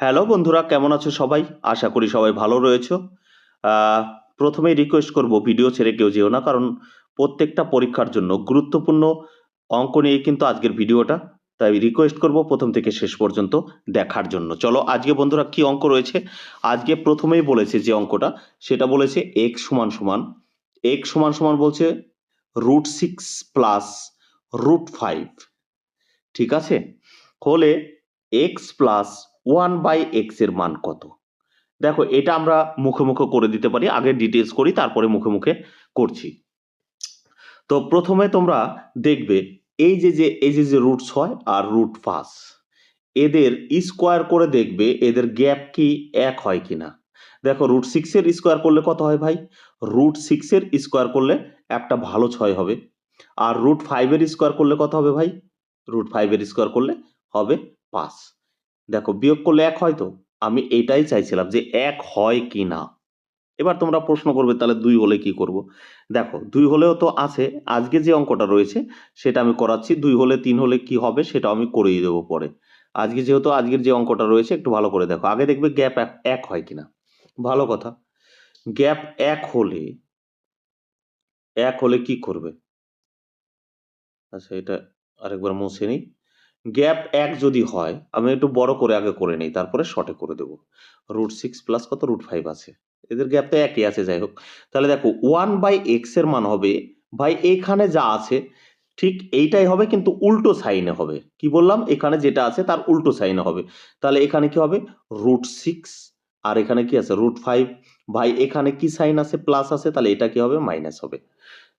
Hello বন্ধুরা, কেমন আছো সবাই? আশা করি সবাই ভালো রয়েছো। প্রথমেই রিকোয়েস্ট করব ভিডিও ছেড়ে কেউ যেও না, কারণ প্রত্যেকটা পরীক্ষার জন্য গুরুত্বপূর্ণ অঙ্ক নিয়ে কিন্তু আজকের ভিডিওটা তাই রিকোয়েস্ট করব প্রথম থেকে শেষ পর্যন্ত দেখার জন্য। চলো, আজকে বন্ধুরা কি অঙ্ক রয়েছে? আজকে প্রথমেই বলেছে যে অঙ্কটা, সেটা বলেছে এক্স সমান সমান। এক্স সমান সমান বলছে root six plus root five ঠিক আছে? হলে এক্স প্লাস ওয়ান বাই এক্সের মান কত? দেখো, এটা আমরা মুখে মুখে করে দিতে পারি, আগে ডিটেলস করি, তারপরে মুখে মুখে করছি। তো প্রথমে তোমরা দেখবে, এই যে যে, এই যে যে রুট ছয় আর রুট পাঁচ এদের স্কোয়ার করে দেখবে, এদের গ্যাপ কি এক হয় কিনা। দেখো রুট সিক্সের স্কোয়ার করলে কত হয় ভাই? রুট সিক্সের স্কোয়ার করলে একটা ভালো ছয় হবে। আর রুট ফাইভের স্কোয়ার করলে কত হবে ভাই? রুট ফাইভের স্কোয়ার করলে হবে পাঁচ। দেখো, বিয়োগ করলে এক হয় তো? আমি এটাই চাইছিলাম যে এক হয় কি না। এবার তোমরা প্রশ্ন করবে, তাহলে দুই হলে কি করব? দেখো, দুই হলেও তো আছে, আজকে যে অঙ্কটা রয়েছে, সেটা আমি করাচ্ছি, দুই হলে তিন হলে কি হবে সেটা আমি করেই দেবো পরে। আজকে যেহেতু আজকের যে অঙ্কটা রয়েছে, একটু ভালো করে দেখো, আগে দেখবে গ্যাপ এক হয় কিনা। ভালো কথা। গ্যাপ এক হলে এক হলে কি করবে? আচ্ছা এটা আরেকবার মুছে নিই। গ্যাপ এক যদি হয়, আমি একটু বড় করে আগে করে নিই, তারপরে শর্টে করে দেবো। রুট সিক্স প্লাস কত? রুট ফাইভ আছে। এদের গ্যাপ তো একই আছে, যাই হোক। তাহলে দেখো ওয়ান বাই এক্সের মান হবে ভাই এখানে যা আছে, ঠিক এইটাই হবে, কিন্তু উল্টো সাইনে হবে। কি বললাম? এখানে যেটা আছে, তার উল্টো সাইনে হবে। তাহলে এখানে কি হবে? রুট সিক্স আর এখানে কি আছে? রুট ফাইভ ভাই এখানে কি সাইন আছে? প্লাস আছে, তাহলে এটা কি হবে? মাইনাস হবে।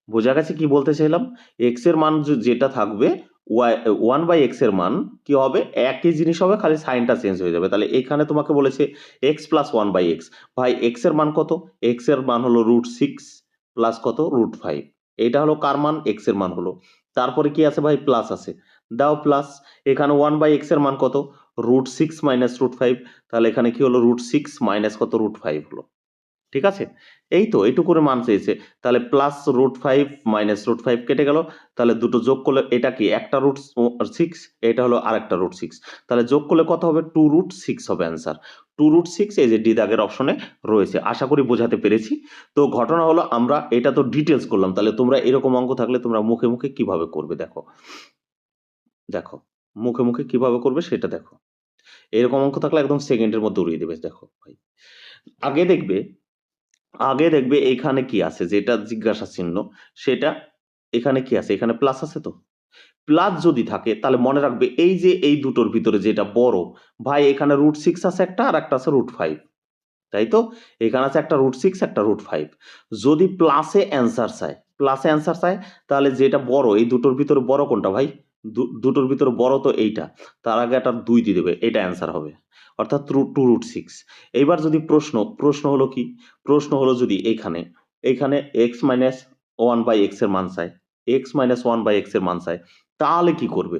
বোঝা গেছে কি বলতে চাইলাম? এক্সের মান যেটা থাকবে ওয়াই ওয়ান বাই এক্সের মান কি হবে? একই জিনিস হবে, খালি সাইনটা চেঞ্জ হয়ে যাবে। তাহলে এখানে তোমাকে বলেছে x plus one by x ভাই এক্সের মান কত? এক্সের মান হলো রুট সিক্স প্লাস কত? রুট ফাইভ এটা হলো কার মান? এক্সের মান হলো। তারপরে কি আছে ভাই? প্লাস আছে। দাও প্লাস এখানে ওয়ান বাই এক্সের মান কত? Root six minus root five তাহলে এখানে কি হলো? রুট সিক্স মাইনাস কত? রুট ফাইভ হলো। ঠিক আছে? এই তো, এইটুকু করে মান চেয়েছে। তাহলে plus root five minus root five কেটে গেল। তাহলে দুটো যোগ করলে এটা কি? একটা রুট সিক্স এটা হলো আরেকটা রুট সিক্স তাহলে যোগ করলে কত হবে? টু রুট সিক্স হবে অ্যান্সার টু রুট সিক্স এই যে ডি দাগের অপশনে রয়েছে। আশা করি বোঝাতে পেরেছি। তো ঘটনা হলো আমরা এটা তো ডিটেলস করলাম। তাহলে তোমরা এরকম অঙ্ক থাকলে তোমরা মুখে মুখে কীভাবে করবে দেখো। দেখো, মুখে মুখে কীভাবে করবে সেটা দেখো। এরকম অঙ্ক থাকলে একদম সেকেন্ডের মধ্যে উড়িয়ে দেবে, দেখো ভাই। আগে দেখবে আগে দেখবে এখানে কি আছে? যেটা জিজ্ঞাসা চিহ্ন, সেটা এখানে কি আছে? এখানে প্লাস আছে তো? প্লাস যদি থাকে, তাহলে মনে রাখবে এই যে এই দুটোর ভিতরে যেটা বড়, ভাই এখানে রুট সিক্স আছে একটা আর একটা আছে রুট ফাইভ তাই তো? এখানে আছে একটা রুট সিক্স একটা রুট ফাইভ যদি প্লাসে অ্যান্সার চায় প্লাসে অ্যান্সার চায়, তাহলে যেটা বড়, এই দুটোর ভিতরে বড় কোনটা ভাই? দুটোর ভিতর বড় তো এইটা। তার আগে একটা দুই দিয়ে দেবে, এটা অ্যান্সার হবে। অর্থাৎ টু রুট সিক্স এইবার যদি প্রশ্ন প্রশ্ন হলো কি? প্রশ্ন হলো যদি এখানে এখানে এক্স মাইনাস ওয়ান বাই এক্সের মান চায় এক্স মাইনাস ওয়ান বাই এক্সের মান চায় তাহলে কি করবে?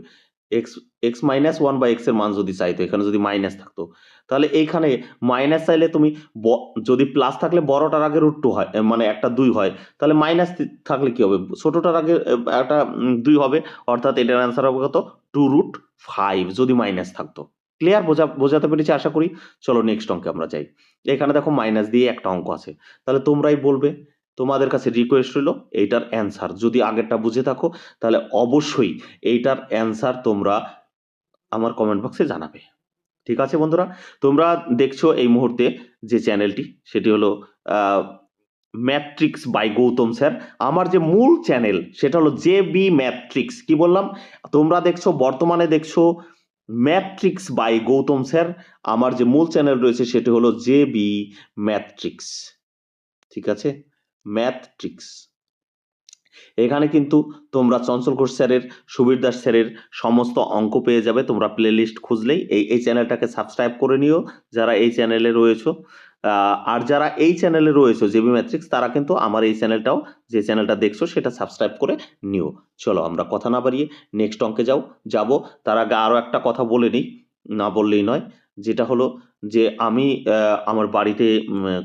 X x minus one by এক্সের মান যদি চাইতো, এখানে যদি মাইনাস থাকতো, তাহলে এইখানে মাইনাস চাইলে তুমি ব- যদি প্লাস থাকলে বড়টার আগে রুট টু হয় মানে একটা দুই হয়, তাহলে মাইনাস থাকলে কি হবে? ছোটোটার আগে একটা দুই হবে, অর্থাৎ এটার অ্যান্সার হবে কত? টু রুট ফাইভ যদি মাইনাস থাকতো। ক্লিয়ার বোঝা, বোঝাতে পেরেছি? আশা করি? চলো নেক্সট অঙ্কে আমরা যাই। এখানে দেখো মাইনাস দিয়ে একটা অঙ্ক আছে। তাহলে তোমরাই বলবে, তোমাদের কাছে রিকোয়েস্ট হলো এইটার অ্যান্সার যদি আগেরটা বুঝে থাকো, তাহলে অবশ্যই এইটার অ্যান্সার তোমরা আমার কমেন্ট বক্সে জানাবে। ঠিক আছে বন্ধুরা? তোমরা দেখছ এই মুহূর্তে যে চ্যানেলটি সেটি হলো ম্যাট্রিক্স বাই গৌতম স্যার। আমার যে মূল চ্যানেল সেটা হলো জে বি ম্যাট্রিক্স কি বললাম? তোমরা দেখছ, বর্তমানে দেখছ ম্যাট্রিক্স বাই গৌতম স্যার। আমার যে মূল চ্যানেল রয়েছে, সেটি হলো জে বি ম্যাট্রিক্স ঠিক আছে? ম্যাথট্রিক্স এখানে কিন্তু তোমরা চঞ্চল ঘোষ স্যারের, সুবীর দাস স্যারের সমস্ত অঙ্ক পেয়ে যাবে। তোমরা প্লে লিস্ট খুঁজলেই এই এই চ্যানেলটাকে সাবস্ক্রাইব করে নিও, যারা এই চ্যানেলে রয়েছো। আর যারা এই চ্যানেলে রয়েছো, জেবি ম্যাট্রিক্স, তারা কিন্তু আমার এই চ্যানেলটাও, যে চ্যানেলটা দেখছ, সেটা সাবস্ক্রাইব করে নিও। চলো আমরা কথা না বাড়িয়ে নেক্সট অঙ্কে যাও, যাব। তার আগে আরও একটা কথা বলে নিই। না বললেই নয়। যেটা হলো যে আমি আমার বাড়িতে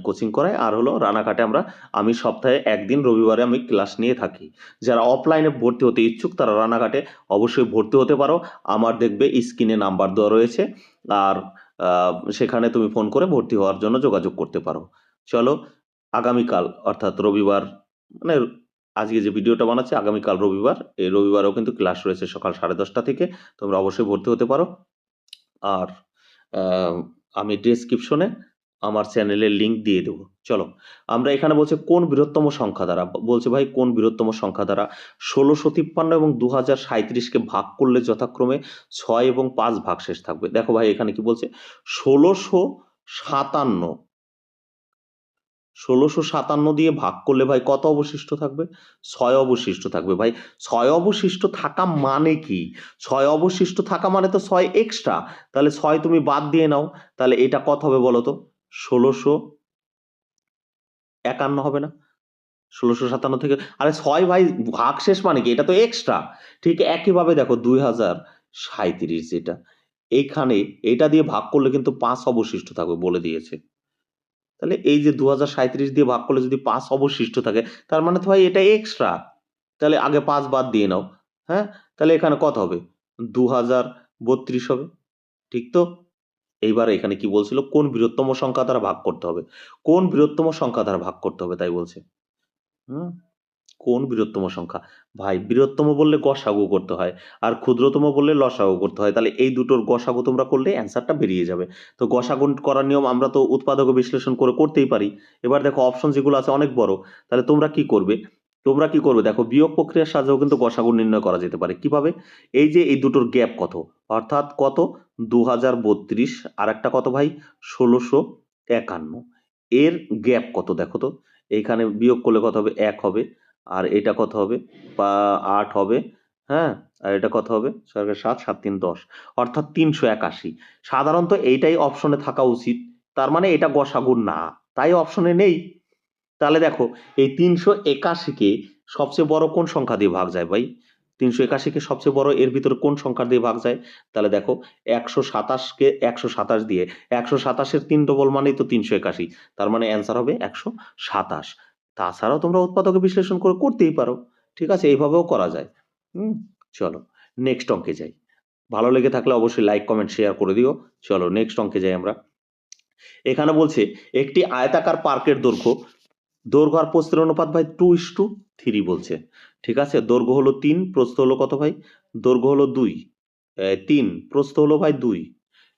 কোচিং করাই। আর হলো রানাঘাটে আমরা, আমি সপ্তাহে একদিন রবিবারে আমি ক্লাস নিয়ে থাকি। যারা অফলাইনে ভর্তি হতে ইচ্ছুক, তারা রানাঘাটে অবশ্যই ভর্তি হতে পারো। আমার দেখবে স্ক্রিনে নাম্বার দেওয়া রয়েছে। আর সেখানে তুমি ফোন করে ভর্তি হওয়ার জন্য যোগাযোগ করতে পারো। চলো, আগামীকাল, অর্থাৎ রবিবার মানে আজকে যে ভিডিওটা বানাচ্ছি, আগামীকাল রবিবার, এই রবিবারেও কিন্তু ক্লাস রয়েছে সকাল সাড়ে দশটা থেকে। তোমরা অবশ্যই ভর্তি হতে পারো। আর আমি ডেসক্রিপশনে আমার চ্যানেলের লিঙ্ক দিয়ে দেবো। চলো, আমরা এখানে বলছে কোন বৃহত্তম সংখ্যা দ্বারা, বলছে ভাই কোন বৃহত্তম সংখ্যা দ্বারা ষোলোশো তিপ্পান্ন এবং দু হাজার সাঁত্রিশকে ভাগ করলে যথাক্রমে ছয় এবং পাঁচ ভাগ শেষ থাকবে। দেখো ভাই এখানে কি বলছে, ষোলোশো সাতান্ন ষোলোশো সাতান্ন দিয়ে ভাগ করলে ভাই কত অবশিষ্ট থাকবে? ছয় অবশিষ্ট থাকবে ভাই। ছয় অবশিষ্ট থাকা মানে কি? ছয় অবশিষ্ট থাকা মানে তো ছয় এক্সট্রা তাহলে ছয় তুমি বাদ দিয়ে নাও। তাহলে এটা কত হবে বলো তো? ষোলোশো একান্ন হবে না? ষোলোশো সাতান্ন থেকে আরে ছয় ভাই, ভাগ শেষ মানে কি? এটা তো এক্সট্রা ঠিক একইভাবে দেখো দুই হাজার সাঁত্রিশ যেটা। এইখানে এটা দিয়ে ভাগ করলে কিন্তু পাঁচ অবশিষ্ট থাকবে বলে দিয়েছে। তাহলে এই যে দু দিয়ে ভাগ করলে যদি পাঁচ অবশিষ্ট থাকে, তার মানে তো ভাই এটা এক্সট্রা তাহলে আগে পাঁচ বাদ দিয়ে নাও। হ্যাঁ? তাহলে এখানে কত হবে? দু হাজার বত্রিশ হবে। ঠিক তো? এইবার এখানে কি বলছিল? কোন বৃহত্তম সংখ্যা দ্বারা ভাগ করতে হবে? কোন বৃহত্তম সংখ্যা দ্বারা ভাগ করতে হবে তাই বলছে। হুম? কোন বৃহত্তম সংখ্যা? ভাই, বৃহত্তম বললে গসাগু করতে হয় আর ক্ষুদ্রতম বললে লসাগু করতে হয়। তাহলে এই দুটোর গসাগু তোমরা করলে অ্যান্সারটা বেরিয়ে যাবে। তো গসাগু করার নিয়ম আমরা তো উৎপাদক বিশ্লেষণ করে করতেই পারি। এবার দেখো অপশন যেগুলো আছে অনেক বড়। তাহলে তোমরা কি করবে? তোমরা কি করবে? দেখো বিয়োগ প্রক্রিয়ার সাহায্যেও কিন্তু গসাগু নির্ণয় করা যেতে পারে। কীভাবে? এই যে এই দুটোর গ্যাপ কত? অর্থাৎ কত? দু হাজার বত্রিশ। আর একটা কত ভাই? ষোলোশো একান্ন। এর গ্যাপ কত দেখো তো? এইখানে বিয়োগ করলে কত হবে? এক হবে। আর এটা কত হবে? বা আট হবে হ্যাঁ? আর এটা কত হবে? সরকার সাত সাত, তিন, দশ। অর্থাৎ তিনশো একাশি। সাধারণত এইটাই অপশনে থাকা উচিত। তার মানে এটা গসাগুর না। তাই অপশনে নেই। তাহলে দেখো, এই তিনশো একাশিকে সবচেয়ে বড় কোন সংখ্যা দিয়ে ভাগ যায় ভাই? তিনশো একাশিকে সবচেয়ে বড়, এর ভিতরে কোন সংখ্যা দিয়ে ভাগ যায়? তাহলে দেখো, একশো সাতাশকে একশো সাতাশ দিয়ে, একশো সাতাশের তিন ডবল মানেই তো তিনশো একাশি। তার মানে অ্যান্সার হবে একশো সাতাশ। তাছাড়াও তোমরা উৎপাদকে বিশ্লেষণ করে করতেই পারো। ঠিক আছে? এইভাবেও করা যায়। হুম? চলো নেক্সট অঙ্কে যাই। ভালো লেগে থাকলে অবশ্যই লাইক কমেন্ট শেয়ার করে দিও। চলো নেক্সট অঙ্কে যাই আমরা। এখানে বলছে, একটি আয়তাকার পার্কের দৈর্ঘ্য। দৈর্ঘ্য আর প্রস্থের অনুপাত ভাই টু ইস টু থ্রি বলছে। ঠিক আছে? দৈর্ঘ্য হলো তিন, প্রস্থ হলো কত ভাই? দৈর্ঘ্য হলো দুই। তিন, প্রস্থ হলো ভাই দুই।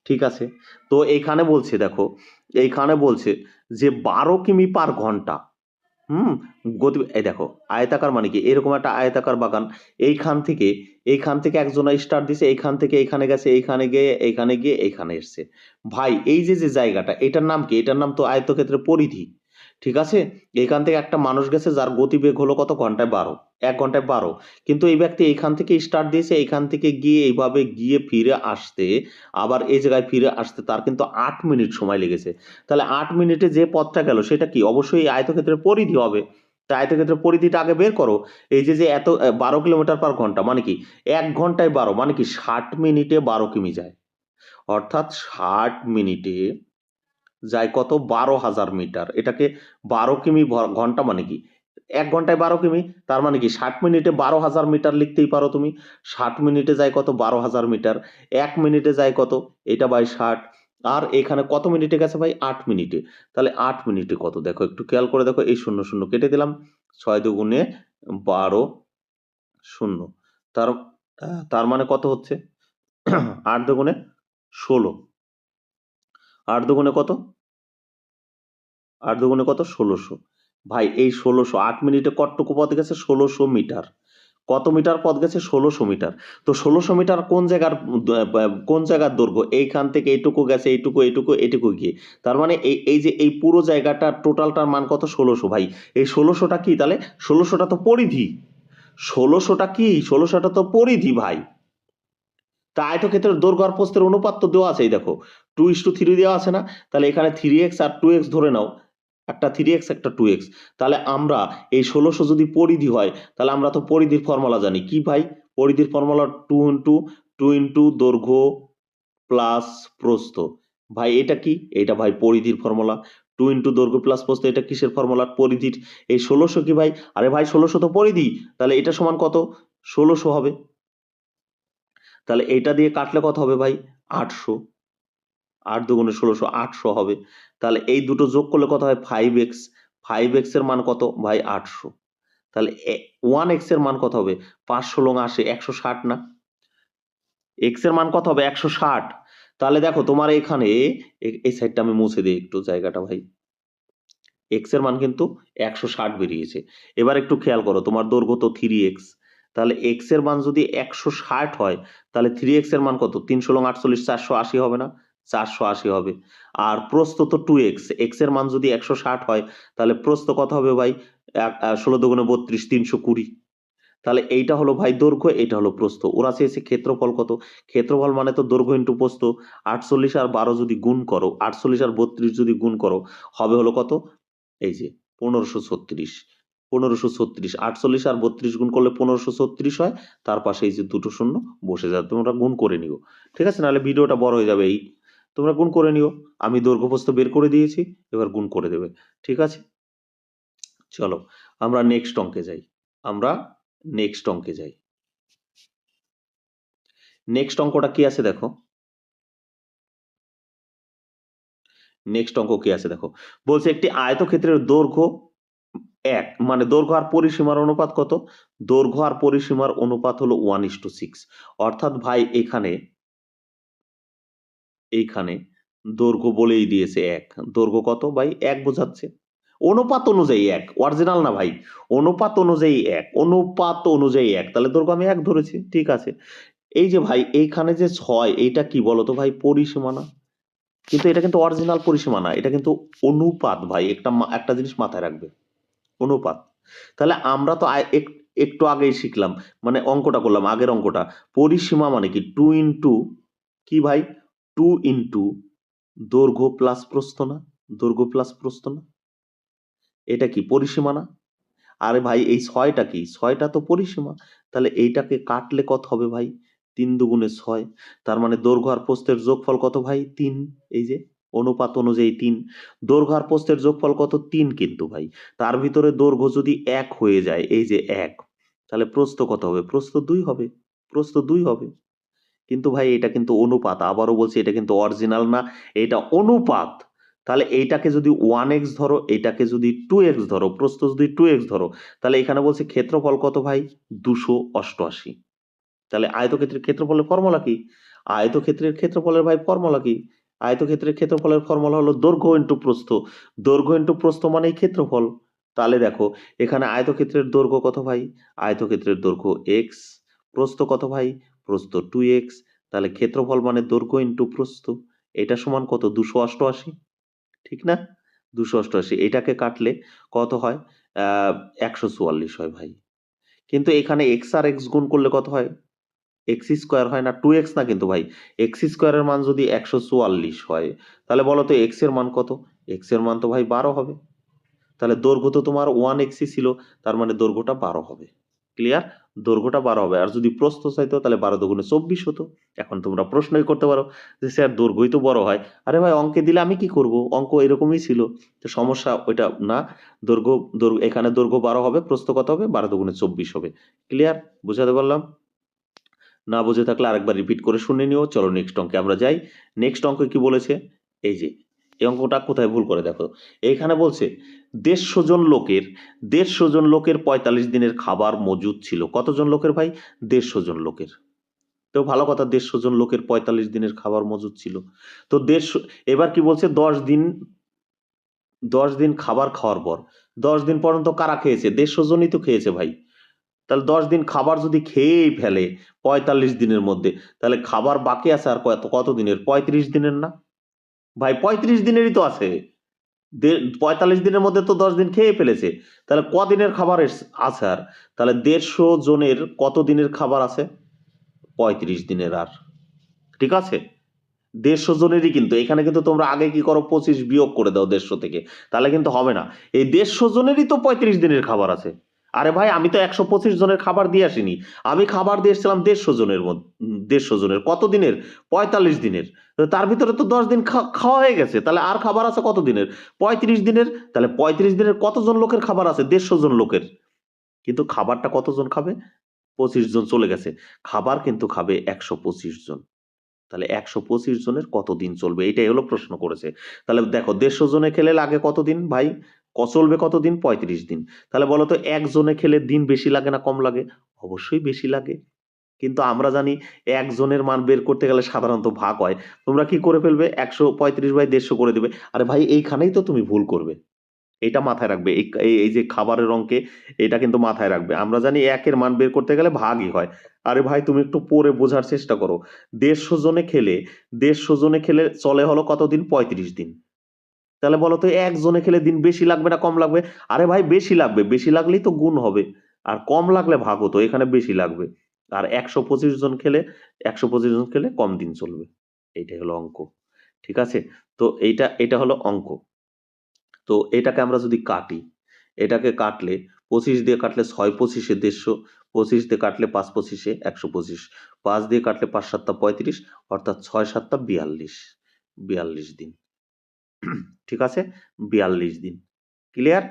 ঠিক আছে? তো এইখানে বলছে, দেখো, এইখানে বলছে যে বারো কিমি পার ঘণ্টা হুম, গতি, এই দেখো, আয়তাকার মানে কি? এরকম একটা আয়তাকার বাগান। এইখান থেকে এইখান থেকে একজন স্টার্ট দিছে, এইখান থেকে এইখানে গেছে, এইখানে গিয়ে এইখানে গিয়ে, এইখানে এসছে। ভাই, এই যে যে জায়গাটা, এটার নাম কি? এটার নাম তো আয়তক্ষেত্রের পরিধি। ঠিক আছে? এখান থেকে একটা মানুষ গেছে যার গতিবেগ হলো কত? ঘন্টায় বারো। এক ঘন্টায় বারো। কিন্তু এই ব্যক্তি এইখান থেকে স্টার্ট দিয়েছে এইখান থেকে গিয়ে এইভাবে গিয়ে ফিরে আসতে, আবার এই জায়গায় ফিরে আসতে তার কিন্তু আট মিনিট সময় লেগেছে। তাহলে আট মিনিটে যে পথটা গেল সেটা কি? অবশ্যই এই আয়তক্ষেত্রের পরিধি হবে। তা আয়তক্ষেত্রের পরিধিটা আগে বের করো। এই যে যে এত বারো কিলোমিটার পার ঘণ্টা মানে কি? এক ঘন্টায় বারো মানে কি ষাট মিনিটে বারো কিমি যায়। অর্থাৎ ষাট মিনিটে যায় কত? বারো হাজার মিটার। এটাকে বারো কিমি ঘণ্টা মানে কি? এক ঘন্টায় বারো কিমি, তার মানে কি? ষাট মিনিটে বারো হাজার মিটার লিখতেই পারো তুমি। ষাট মিনিটে যায় কত? বারো হাজার মিটার। এক মিনিটে যায় কত? এটা বাই ষাট। আর এখানে কত মিনিটে গেছে ভাই? আট মিনিটে। তাহলে আট মিনিটে কত? দেখো, একটু খেয়াল করে দেখো, এই শূন্য শূন্য কেটে দিলাম। ছয় দুগুণে বারো শূন্য। তার তার মানে কত হচ্ছে? আট দুগুণে ষোলো। আট দুগুণে কত? আট দুগুণে কত? ষোলোশো। ভাই, এই ষোলোশো, আট মিনিটে কতটুকু পথ গেছে? ষোলোশো মিটার। কত মিটার পথ গেছে? ষোলোশো মিটার। তো ষোলোশো মিটার কোন জায়গার কোন জায়গার দৈর্ঘ্য? এইখান থেকে এইটুকু গেছে, এইটুকু এইটুকু এইটুকু গিয়ে। তার মানে এই এই যে, এই পুরো জায়গাটা, টোটালটার মান কত? ষোলোশো। ভাই, এই ষোলোশোটা কি? তাহলে ষোলোশোটা তো পরিধি। ষোলোশোটা কি? ষোলোশোটা তো পরিধি, ভাই। তা আয়তক্ষেত্রের দৈর্ঘ্য আর অনুপাত তো দেওয়া আছে এই দেখো। টু ইস টু থ্রি দেওয়া আছে না? তাহলে এখানে থ্রি এক্স আর টু এক্স ধরে নাও। একটা থ্রি এক্স একটা টু এক্স তাহলে আমরা এই ষোলোশো যদি পরিধি হয়, তাহলে আমরা তো পরিধির ফর্মুলা জানি। কি ভাই? পরিধির formula two into two into দৈর্ঘ্য প্লাস প্রস্থ। ভাই, এটা কি? এটা ভাই পরিধির ফর্মুলা টু ইন্টু দৈর্ঘ্য প্লাস প্রস্থ, এটা কিসের ফর্মুলা পরিধির। এই ষোলোশো কি ভাই? আরে ভাই, ষোলোশো তো পরিধি। তাহলে এটা সমান কত? ষোলোশো হবে। তাহলে এইটা দিয়ে কাটলে কত হবে ভাই? আটশো। আট দুগুণে ষোলোশো, আটশো হবে। তাহলে এই দুটো যোগ করলে কত হয়? ফাইভ এক্স ফাইভ এক্সের মান কত? ভাই, আটশো। তাহলে ওয়ান এক্সের মান কত হবে? পাঁচশো লং আসে একশো ষাট না? এক্সের মান কত হবে? একশো ষাট। তাহলে দেখো তোমার এখানে এই সাইডটা আমি মুছে দিই একটু জায়গাটা ভাই। এক্সের মান কিন্তু একশো ষাট বেরিয়েছে। এবার একটু খেয়াল করো, তোমার দৈর্ঘ্য তো থ্রি এক্স তাহলে এক্সের মান যদি একশো ষাট হয়, তাহলে থ্রি এক্সের মান কত? তিনশো লং আটচল্লিশ, চারশো আশি হবে না? চারশো আশি হবে। আর প্রস্থ তো টু এক্স এক্সের মান যদি একশো ষাট হয়, তাহলে প্রস্থ কত হবে ভাই? ষোলো দুগুণে বত্রিশ, তিনশো কুড়ি। তাহলে এইটা হলো ভাই দৈর্ঘ্য এটা হলো প্রস্থ। ওরা চেয়েছে ক্ষেত্রফল কত? ক্ষেত্রফল মানে তো দৈর্ঘ্য ইন্টু প্রস্থ। আটচল্লিশ আর বারো যদি গুণ করো, আটচল্লিশ আর বত্রিশ যদি গুণ করো, হবে হলো কত? এই যে, পনেরোশো ছত্রিশ। পনেরোশো ছত্রিশ, আটচল্লিশ আর বত্রিশ গুণ করলে পনেরোশো ছত্রিশ হয়। তার পাশে এই যে দুটো শূন্য, বসে যাবে, তোমরা গুণ করে নিও। ঠিক আছে? নাহলে ভিডিওটা বড় হয়ে যাবে এই। তোমরা গুণ করে নিও। আমি দৈর্ঘ্য প্রস্থ বের করে দিয়েছি, এবার গুণ করে দেবে। ঠিক আছে? চলো, আমরা নেক্সট অঙ্কে যাই। আমরা নেক্সট অঙ্কে যাই। নেক্সট অঙ্কটা কি আছে দেখো? নেক্সট অঙ্ক কি আছে দেখো? বলছে একটি আয়তক্ষেত্রের দৈর্ঘ্য এক মানে দৈর্ঘ্য আর পরিসীমার অনুপাত কত? দৈর্ঘ্য আর পরিসীমার অনুপাত হলো ওয়ান ইস টু সিক্স অর্থাৎ ভাই এখানে, এইখানে দৈর্ঘ্য বলেই দিয়েছে এক। দৈর্ঘ্য কত ভাই? এক বোঝাচ্ছে। অনুপাত অনুযায়ী এক অরিজিনাল না ভাই? অনুপাত অনুযায়ী এক, অনুপাত অনুযায়ী এক। তাহলে দৈর্ঘ্য আমি এক ধরেছি, ঠিক আছে। এই যে ভাই, এইখানে যে ছয়, এইটা কি বলতো ভাই? পরিসীমা না। কিন্তু এটা কিন্তু অরিজিনাল পরিসীমা না, এটা কিন্তু অনুপাত ভাই। একটা একটা জিনিস মাথায় রাখবে। অনুপাত। তাহলে আমরা তো একটু আগেই শিখলাম মানে অঙ্কটা করলাম, আগের অঙ্কটা। পরিসীমা মানে কি? টু ইন্টু কি ভাই? টু ইন্টু দৈর্ঘ্য প্লাস প্রস্থ না? দৈর্ঘ্য প্লাস প্রস্থ না? এটা কি পরিসীমা না? আরে ভাই, এই ছয়টা কি? ছয়টা তো পরিসীমা। তাহলে এইটাকে কাটলে কত হবে ভাই? তিন দুগুণে ছয়। তার মানে দৈর্ঘ্য আর প্রস্থের যোগফল কত ভাই? তিন। এই যে অনুপাত অনুযায়ী তিন। দৈর্ঘ্য আর প্রস্থের যোগফল কত? তিন কিন্তু ভাই। তার ভিতরে দৈর্ঘ্য যদি এক হয়ে যায়, এই যে এক, তাহলে প্রস্থ কত হবে? প্রস্থ দুই হবে। প্রস্থ দুই হবে। কিন্তু ভাই, এটা কিন্তু অনুপাত। আবারও বলছি, এটা কিন্তু অরিজিনাল না, এটা অনুপাত। তাহলে এইটাকে যদি ওয়ান এক্স ধরো, এটাকে যদি টু এক্স ধরো, প্রস্থ যদি টু এক্স ধরো, তাহলে এখানে বলছে ক্ষেত্রফল কত ভাই? দুশো অষ্টআশি। তাহলে আয়তক্ষেত্রের ক্ষেত্রফলের ফর্মুলা কি? আয়তক্ষেত্রের ক্ষেত্রফলের ভাই ফর্মুলা কি? আয়তক্ষেত্রের ক্ষেত্রফলের ফর্মুলা হলো দৈর্ঘ্য ইন্টু প্রস্থ। দৈর্ঘ্য ইন্টু প্রস্থ মানেই ক্ষেত্রফল। তাহলে দেখো, এখানে আয়তক্ষেত্রের দৈর্ঘ্য কত ভাই? আয়তক্ষেত্রের দৈর্ঘ্য এক্স প্রস্থ কত ভাই? প্রস্থ টু এক্স তাহলে ক্ষেত্রফল মানে দৈর্ঘ্য ইন্টু প্রস্থ। এটা সমান কত? দুশো অষ্টআশি। ঠিক না? দুশো অষ্টআশি। এটাকে কাটলে কত হয়? একশো চুয়াল্লিশ হয় ভাই। কিন্তু এখানে এক্স আর এক্স গুণ করলে কত হয়? এক্স স্কোয়ার হয় না, টু এক্স না কিন্তু ভাই, এক্স স্কোয়ারের মান যদি একশো চুয়াল্লিশ হয়, তাহলে বলো তো এক্সের মান কত? এক্সের মান তো ভাই বারো হবে। তাহলে দৈর্ঘ্য তো তোমার ওয়ান এক্সই ছিল, তার মানে দৈর্ঘ্যটা বারো হবে। ক্লিয়ার দৈর্ঘ্যটা বারো হবে। আর যদি প্রস্থ চাইতো, তাহলে বারো দুগুণে চব্বিশ হতো। এখন তোমরা প্রশ্নই করতে পারো যে, স্যার দৈর্ঘ্যই তো বড় হয়। আরে ভাই, অঙ্কে দিলে আমি কি করব? অঙ্ক এরকমই ছিল। তো সমস্যা ওইটা না। দৈর্ঘ্য দৈর্ঘ্য, এখানে দৈর্ঘ্য বারো হবে, প্রস্থ কত হবে? বারো দুগুণে চব্বিশ হবে। ক্লিয়ার বুঝাতে পারলাম? না বুঝে থাকলে আরেকবার রিপিট করে শুনে নিও। চলো নেক্সট অঙ্কে আমরা যাই। নেক্সট অঙ্কে কি বলেছে? এই যে, এই অঙ্কটা কোথায় ভুল করে দেখো। এইখানে বলছে, দেড়শো জন লোকের, দেড়শো জন লোকের পঁয়তাল্লিশ দিনের খাবার মজুদ ছিল। কতজন লোকের ভাই? দেড়শো জন লোকের। তো ভালো কথা, দেড়শো জন লোকের পঁয়তাল্লিশ দিনের খাবার মজুদ ছিল। তো দেড়শো, এবার কি বলছে? দশ দিন দশ দিন খাবার খাওয়ার পর। দশ দিন পর্যন্ত কারা খেয়েছে? দেড়শো জনই তো খেয়েছে ভাই। তাহলে দশ দিন খাবার যদি খেয়েই ফেলে পঁয়তাল্লিশ দিনের মধ্যে, তাহলে খাবার বাকি আছে আর কত কত দিনের? পঁয়ত্রিশ দিনের না? ভাই, পঁয়ত্রিশ দিনেরই তো আছে। পঁয়তাল্লিশ দিনের মধ্যে তো দশ দিন খেয়ে ফেলেছে। তাহলে কদিনের খাবার আছে আর? তাহলে দেড়শো জনের কত দিনের খাবার আছে? পঁয়ত্রিশ দিনের আর। ঠিক আছে? দেড়শো জনেরই কিন্তু, এখানে কিন্তু তোমরা আগে কি করো, পঁচিশ বিয়োগ করে দাও দেড়শো থেকে। তাহলে কিন্তু হবে না। এই দেড়শো জনেরই তো পঁয়ত্রিশ দিনের খাবার আছে। আরে ভাই, আমি তো একশো পঁচিশ জনের খাবার দিয়ে আসিনি। আমি খাবার দিয়ে এসেছিলাম দেড়শো জনের মধ্যে দেড়শো জনের। কত দিনের? পঁয়তাল্লিশ দিনের। তার ভিতরে তো দশ দিন খাওয়া হয়ে গেছে। তাহলে আর খাবার আছে কত দিনের? পঁয়ত্রিশ দিনের? তাহলে পঁয়ত্রিশ দিনের কতজন লোকের খাবার আছে? দেড়শো জন লোকের। কিন্তু খাবারটা কতজন খাবে? পঁচিশ জন চলে গেছে। খাবার কিন্তু খাবে একশো পঁচিশ জন। তাহলে একশো পঁচিশ জনের কত দিন চলবে? এটাই হলো প্রশ্ন করেছে। তাহলে দেখো, দেড়শো জনে খেলে লাগে কতদিন ভাই? চলবে কতদিন? পঁয়ত্রিশ দিন। তাহলে বলো তো একজনে খেলে দিন বেশি লাগে না কম লাগে? অবশ্যই বেশি লাগে। কিন্তু আমরা জানি একজনের মান বের করতে গেলে সাধারণত ভাগ হয়। তোমরা কি করে ফেলবে? একশো পঁয়ত্রিশ বাই দেড়শো করে দেবে। আরে ভাই, এইখানেই তো তুমি ভুল করবে। এটা মাথায় রাখবে। এই এই- এই যে খাবারের অঙ্কে এটা কিন্তু মাথায় রাখবে। আমরা জানি একের মান বের করতে গেলে ভাগই হয়। আরে ভাই, তুমি একটু পরে বোঝার চেষ্টা করো। দেড়শো জনে খেলে, দেড়শো জনে খেলে চলে হলো কতদিন? পঁয়ত্রিশ দিন। তাহলে বলো তো একজনে খেলে দিন বেশি লাগবে না কম লাগবে? আরে ভাই, বেশি লাগবে। বেশি লাগলেই তো গুণ হবে। আর কম লাগলে ভাগ হতো এখানে বেশি লাগবে। আর একশো পঁচিশ জন খেলে, একশো পঁচিশ জন খেলে কম দিন চলবে। এইটাই হলো অঙ্ক। ঠিক আছে? তো এইটা, এটা হলো অঙ্ক। তো এটাকে আমরা যদি কাটি, এটাকে কাটলে পঁচিশ দিয়ে কাটলে ছয় পঁচিশে দেড়শো, পঁচিশ দিয়ে কাটলে পাঁচ পঁচিশে একশো পঁচিশ, পাঁচ দিয়ে কাটলে পাঁচ সাতটা পঁয়ত্রিশ, অর্থাৎ ছয় সাতটা বিয়াল্লিশ বিয়াল্লিশ দিন। ঠিক আছে? বিয়াল্লিশ দিন। ক্লিয়ার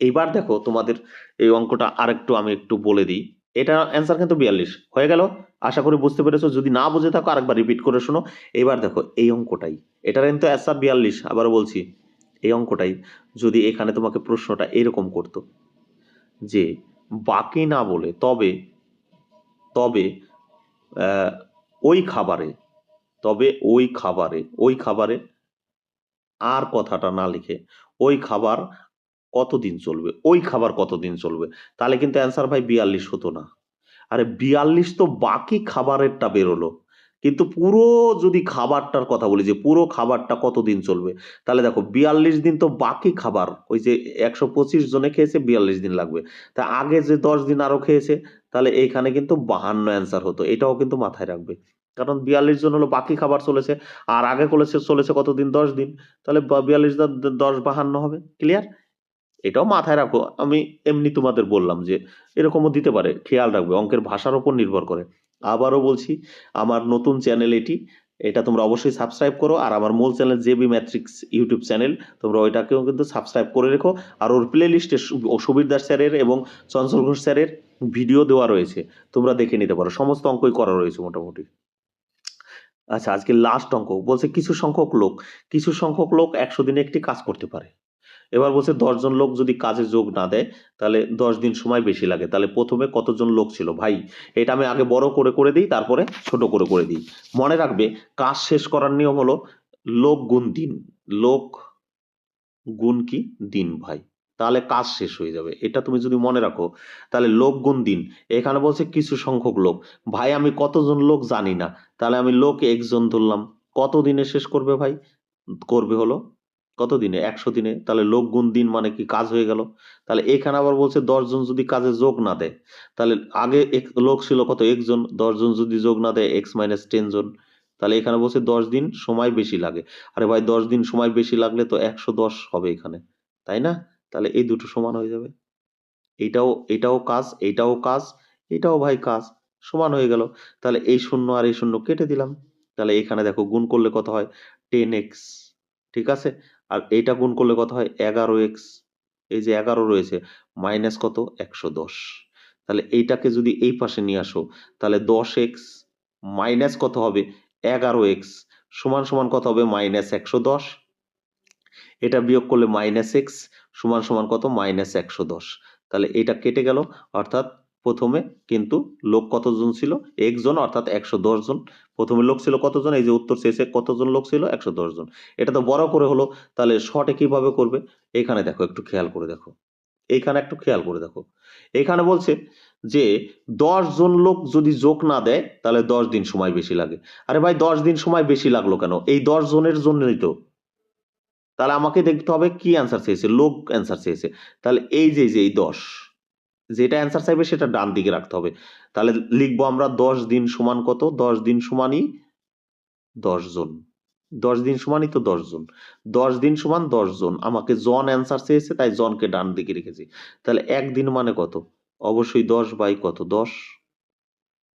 এইবার দেখো তোমাদের এই অঙ্কটা আরেকটু আমি একটু বলে দিই। এটা অ্যান্সার কিন্তু বিয়াল্লিশ। হয়ে গেল? আশা করি বুঝতে পেরেছ। যদি না বুঝে থাকো, আরেকবার রিপিট করে শোনো। এবার দেখো, এই অঙ্কটাই। এটার কিন্তু অ্যান্সার বিয়াল্লিশ। আবার বলছি, এই অঙ্কটাই। যদি এখানে তোমাকে প্রশ্নটা এরকম করতো যে, বাকি না বলে তবে তবে ওই খাবারে, তবে ওই খাবারে ওই খাবারে আর কথাটা না লিখে ওই খাবার কতদিন চলবে? ওই খাবার কতদিন চলবে? তাহলে কিন্তু অ্যান্সার ভাই বিয়াল্লিশ হতো না। আরে বিয়াল্লিশ তো বাকি খাবারেরটা বেরোলো। কিন্তু পুরো যদি খাবারটার কথা বলি যে পুরো খাবারটা কতদিন চলবে? তাহলে দেখো বিয়াল্লিশ দিন তো বাকি খাবার, ওই যে একশো পঁচিশ জনে খেয়েছে বিয়াল্লিশ দিন লাগবে। তা আগে যে দশ দিন আরও খেয়েছে, তাহলে এইখানে কিন্তু বাহান্ন অ্যান্সার হতো, এটাও কিন্তু মাথায় রাখবে। কারণ বিয়াল্লিশ জন হলো বাকি খাবার চলেছে, আর আগে করেছে, চলেছে কতদিন? দশ দিন। তাহলে বিয়াল্লিশ দশ বাহান্ন হবে ক্লিয়ার এটাও মাথায় রাখো। আমি এমনি তোমাদের বললাম যে এরকমও দিতে পারে, খেয়াল রাখবে, অঙ্কের ভাষার ওপর নির্ভর করে। আবারও বলছি, আমার নতুন চ্যানেল এটি, এটা তোমরা অবশ্যই সাবস্ক্রাইব করো, আর আমার মূল channel JB matrix YouTube channel, তোমরা ওইটাকেও কিন্তু সাবস্ক্রাইব করে রেখো, আর ওর প্লে লিস্টে সুবীর দাস স্যারের এবং চঞ্চল ঘোষ স্যারের ভিডিও দেওয়া রয়েছে, তোমরা দেখে নিতে পারো, সমস্ত অঙ্কই করা রয়েছে মোটামুটি। আচ্ছা আজকে লাস্ট অঙ্ক, বলছে কিছু সংখ্যক লোক, কিছু সংখ্যক লোক একশো দিনে একটি কাজ করতে পারে। এবার বলছে দশজন লোক যদি কাজে যোগ না দেয়, তাহলে দশ দিন সময় বেশি লাগে। তাহলে প্রথমে কতজন লোক ছিল? ভাই, এটা আমি আগে বড় করে করে দিই, তারপরে ছোট করে করে দিই। মনে রাখবে, কাজ শেষ করার নিয়ম হলো লোক গুণ দিন। লোক গুণ কি? দিন, ভাই। তাহলে কাজ শেষ হয়ে যাবে। এটা তুমি যদি মনে রাখো, তাহলে লোক গুণ দিন। এখানে বলছে কিছু সংখ্যক লোক। ভাই, আমি কতজন লোক জানি না। তাহলে আমি লোক একজন ধরলাম। কত দিনে শেষ করবে ভাই? করবে হলো কত দিনে? একশো দিনে? তাহলে লোক গুণ দিন মানে কি কাজ হয়ে গেল? তাহলে এখানে আবার বলছে দশজন যদি কাজে যোগ না দেয়, তাহলে আগে এক লোক ছিল কত? একজন। দশজন যদি যোগ না দেয় এক্স মাইনাস টেন জন। তাহলে এখানে বলছে দশ দিন সময় বেশি লাগে। আরে ভাই, দশ দিন সময় বেশি লাগলে তো একশো দশ হবে এখানে, তাই না? তাহলে এই দুটো সমান হয়ে যাবে। এইটাও এটাও কাজ এইটাও কাজ, এটাও ভাই কাজ, সমান হয়ে গেল। তাহলে এই শূন্য আর এই শূন্য কেটে দিলাম। তাহলে এখানে দেখো গুণ করলে কত হয়? টেন এক্স ঠিক আছে? আর এইটা গুণ করলে কত হয়? এগারো এক্স। এই যে এগারো রয়েছে মাইনাস কত? একশো দশ। তাহলে এইটাকে যদি এই পাশে নিয়ে আসো, তাহলে দশ এক্স মাইনাস কত হবে? এগারো এক্স। সমান সমান কত হবে? মাইনাস একশো দশ। এটা বিয়োগ করলে মাইনাস এক্স। সমান সমান কত? মাইনাস একশো দশ। তাহলে এটা কেটে গেল, অর্থাৎ প্রথমে কিন্তু লোক কতজন ছিল? একজন, অর্থাৎ একশো দশ জন। প্রথমে লোক ছিল কতজন? এই যে উত্তর শেষে কতজন লোক ছিল? একশো দশ জন। এটা তো বড় করে হলো। তাহলে শর্টে কীভাবে করবে? এখানে দেখো, একটু খেয়াল করে দেখো। এইখানে একটু খেয়াল করে দেখো। এখানে বলছে যে দশ জন লোক যদি যোগ না দেয়, তাহলে দশ দিন সময় বেশি লাগে। আরে ভাই, দশ দিন সময় বেশি লাগল কেন? এই দশ জনের জন্যই তো। তাহলে আমাকে দেখতে হবে কি অ্যান্সার চেয়েছে? লোক অ্যান্সার চেয়েছে। তাহলে এই যে, এই দশ। যেটা অ্যান্সার চাইবে সেটা ডান দিকে রাখতে হবে। তাহলে লিখব আমরা দশ দিন সমান কত? দশ দিন সমানই দশ জন। দশ দিন সমানই তো দশ জন। দশ দিন সমান দশ জন। আমাকে জন অ্যান্সার চেয়েছে, তাই জনকে ডান দিকে রেখেছি। তাহলে একদিন মানে কত? অবশ্যই দশ বাই কত? দশ।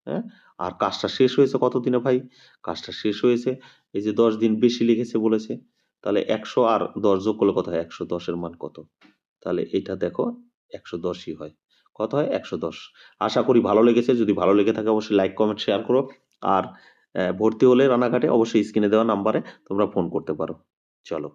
হ্যাঁ? আর কাজটা শেষ হয়েছে কত দিনে ভাই? কাজটা শেষ হয়েছে। এই যে দশ দিন বেশি লিখেছে বলেছে। তাহলে একশো আর দশ যোগ করলে কত হয়? একশো দশের মান কত? তাহলে এটা দেখো, একশো দশই হয়। কত হয় একশো দশ। আশা করি ভালো লেগেছে। যদি ভালো লেগে থাকে অবশ্যই লাইক কমেন্ট শেয়ার করো। আর ভর্তি হলে রানাঘাটে অবশ্যই স্ক্রিনে দেওয়া নাম্বারে তোমরা ফোন করতে পারো। চলো।